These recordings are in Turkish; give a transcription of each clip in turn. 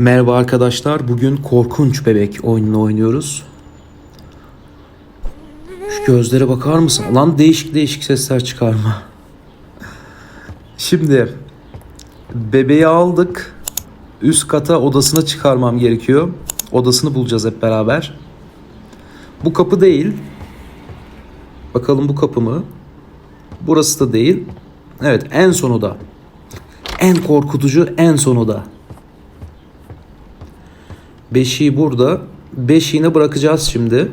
Merhaba arkadaşlar. Bugün Korkunç Bebek oyununu oynuyoruz. Şu gözlere bakar mısın? Lan değişik değişik sesler çıkarma. Şimdi bebeği aldık. Üst kata odasına çıkarmam gerekiyor. Odasını bulacağız hep beraber. Bu kapı değil. Bakalım bu kapı mı? Burası da değil. Evet en son oda. En korkutucu en son oda. Beşiği burada. Beşiğine bırakacağız şimdi.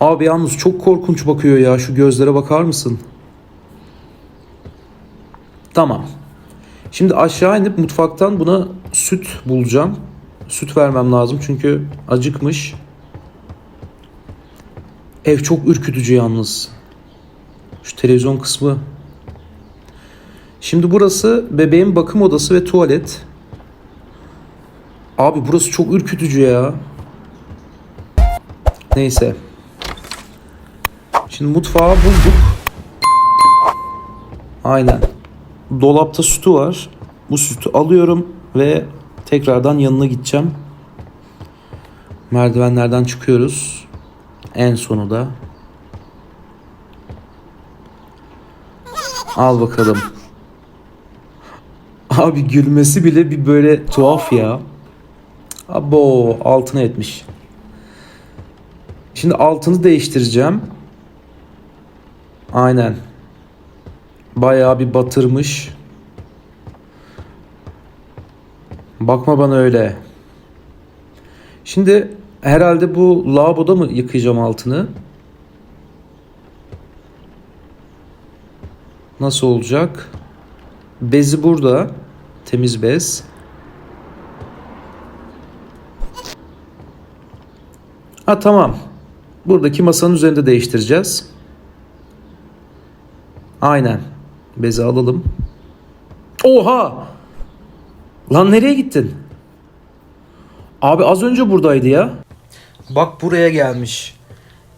Abi yalnız çok korkunç bakıyor ya. Şu gözlere bakar mısın? Tamam. Şimdi aşağı inip mutfaktan buna süt bulacağım. Süt vermem lazım çünkü acıkmış. Ev çok ürkütücü yalnız. Şu televizyon kısmı. Şimdi burası bebeğin bakım odası ve tuvalet. Abi burası çok ürkütücü ya. Neyse. Şimdi mutfağı bulduk. Aynen. Dolapta sütü var. Bu sütü alıyorum ve tekrardan yanına gideceğim. Merdivenlerden çıkıyoruz. En sonu da. Al bakalım. Abi gülmesi bile bir böyle tuhaf ya. Abo altına etmiş. Şimdi altını değiştireceğim. Aynen. Bayağı bir batırmış. Bakma bana öyle. Şimdi herhalde bu lavaboda mı yıkayacağım altını? Nasıl olacak? Bezi burada. Temiz bez. Ha tamam. Buradaki masanın üzerinde değiştireceğiz. Aynen. Bezi alalım. Oha! Lan nereye gittin? Abi az önce buradaydı ya. Bak buraya gelmiş.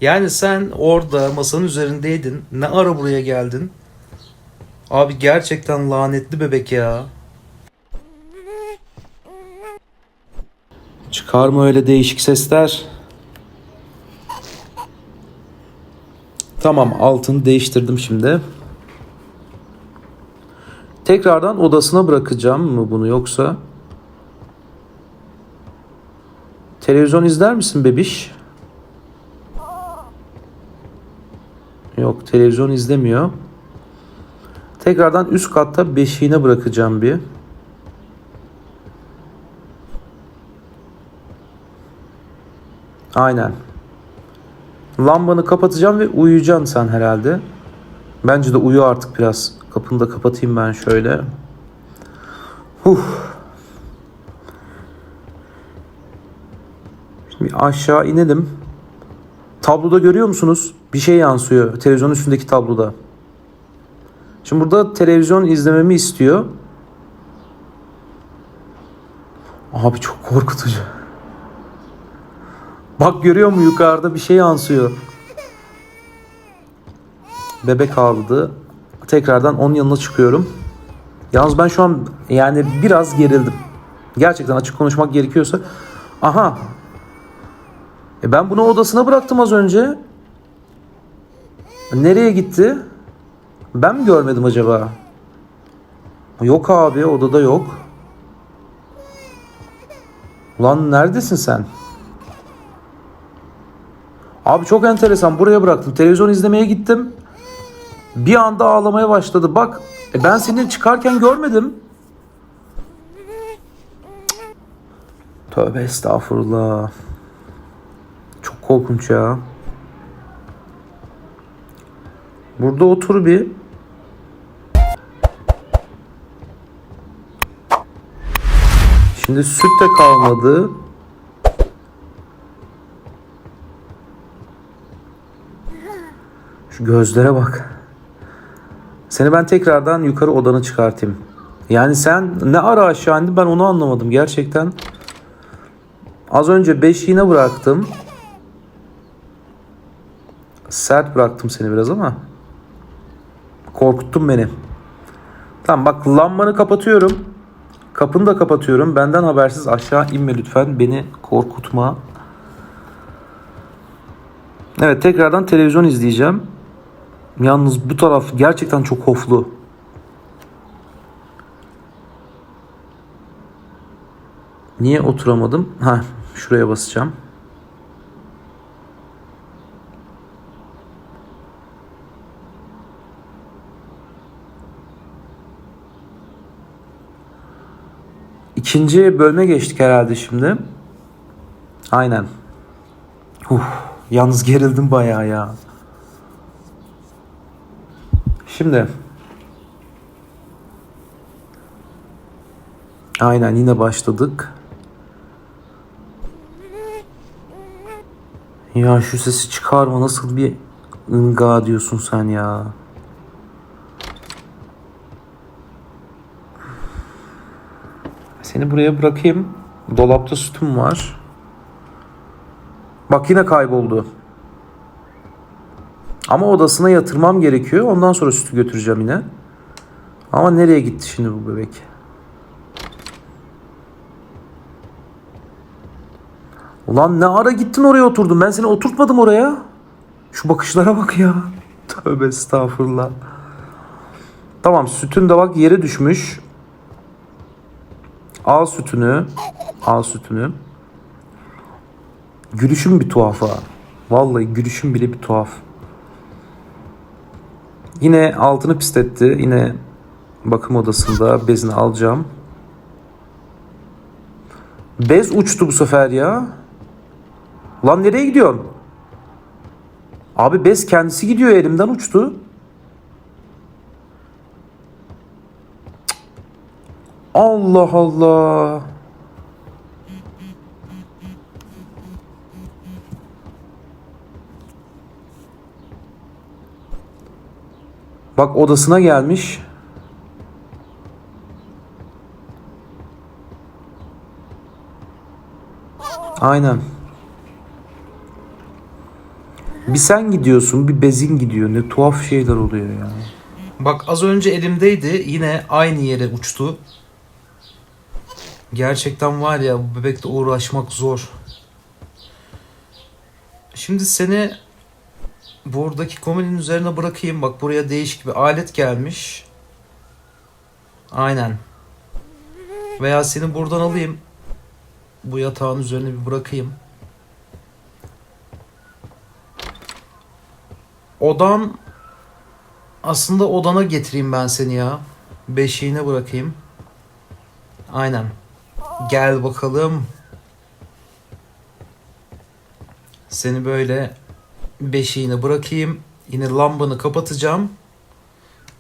Yani sen orada masanın üzerindeydin. Ne ara buraya geldin? Abi gerçekten lanetli bebek ya. Çıkarma öyle değişik sesler. Tamam altını değiştirdim şimdi. Tekrardan odasına bırakacağım mı bunu yoksa? Televizyon izler misin bebiş? Yok televizyon izlemiyor. Tekrardan üst katta beşiğine bırakacağım bir. Aynen. Lambanı kapatacağım ve uyuyacaksın sen herhalde. Bence de uyu artık biraz. Kapını da kapatayım ben şöyle. Huh. Şimdi aşağı inelim. Tabloda görüyor musunuz? Bir şey yansıyor televizyonun üstündeki tabloda. Şimdi burada televizyon izlememi istiyor. Abi çok korkutucu. Bak görüyor mu yukarıda bir şey yansıyor. Bebek ağladı. Tekrardan onun yanına çıkıyorum. Yalnız ben şu an yani biraz gerildim. Gerçekten açık konuşmak gerekiyorsa. Aha. E ben bunu odasına bıraktım az önce. Nereye gitti? Ben mi görmedim acaba? Yok abi odada yok. Ulan neredesin sen? Abi çok enteresan buraya bıraktım. Televizyon izlemeye gittim. Bir anda ağlamaya başladı. Bak e ben seni çıkarken görmedim. Tövbe estağfurullah. Çok korkunç ya. Burada otur bir. Şimdi süt de kalmadı. Şu gözlere bak. Seni ben tekrardan yukarı odana çıkartayım. Yani sen ne ara aşağı indin ben onu anlamadım gerçekten. Az önce beşiğine bıraktım. Sert bıraktım seni biraz ama. Korkuttun beni. Tamam bak lambanı kapatıyorum. Kapını da kapatıyorum. Benden habersiz aşağı inme lütfen. Beni korkutma. Evet tekrardan televizyon izleyeceğim. Yalnız bu taraf gerçekten çok hoflu. Niye oturamadım? Ha, şuraya basacağım. İkinci bölüme geçtik herhalde şimdi. Aynen. Uf, yalnız gerildim bayağı ya. Şimdi. Aynen yine başladık. Ya şu sesi çıkarma nasıl bir ınga diyorsun sen ya. Seni buraya bırakayım. Dolapta sütüm var. Bak yine kayboldu. Ama odasına yatırmam gerekiyor. Ondan sonra sütü götüreceğim yine. Ama nereye gitti şimdi bu bebek? Ulan ne ara gittin oraya oturdun? Ben seni oturtmadım oraya. Şu bakışlara bak ya. Tövbe estağfurullah. Tamam sütün de bak yere düşmüş. Al sütünü. Al sütünü. Gülüşüm bir tuhaf ha. Vallahi gülüşüm bile bir tuhaf. Yine altını pisletti. Yine bakım odasında bezini alacağım. Bez uçtu bu sefer ya. Lan nereye gidiyorsun? Abi bez kendisi gidiyor elimden uçtu. Allah Allah. Bak odasına gelmiş. Aynen. Bir sen gidiyorsun, bir bezin gidiyor. Ne tuhaf şeyler oluyor ya. Bak az önce elimdeydi. Yine aynı yere uçtu. Gerçekten var ya bu bebekle uğraşmak zor. Şimdi seni buradaki komodinin üzerine bırakayım. Bak buraya değişik bir alet gelmiş. Aynen. Veya seni buradan alayım. Bu yatağın üzerine bir bırakayım. Odan aslında odana getireyim ben seni ya. Beşiğine bırakayım. Aynen. Gel bakalım. Seni böyle beşiğine bırakayım. Yine lambanı kapatacağım.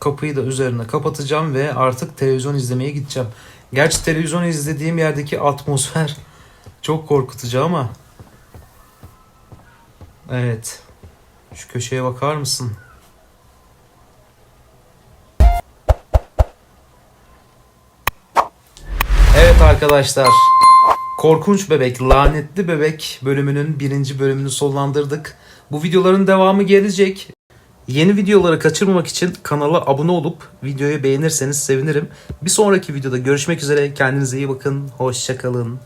Kapıyı da üzerine kapatacağım ve artık televizyon izlemeye gideceğim. Gerçi televizyon izlediğim yerdeki atmosfer çok korkutucu ama. Evet. Şu köşeye bakar mısın? Evet arkadaşlar. Korkunç Bebek, Lanetli Bebek bölümünün birinci bölümünü sonlandırdık. Bu videoların devamı gelecek. Yeni videoları kaçırmamak için kanala abone olup videoyu beğenirseniz sevinirim. Bir sonraki videoda görüşmek üzere. Kendinize iyi bakın. Hoşçakalın.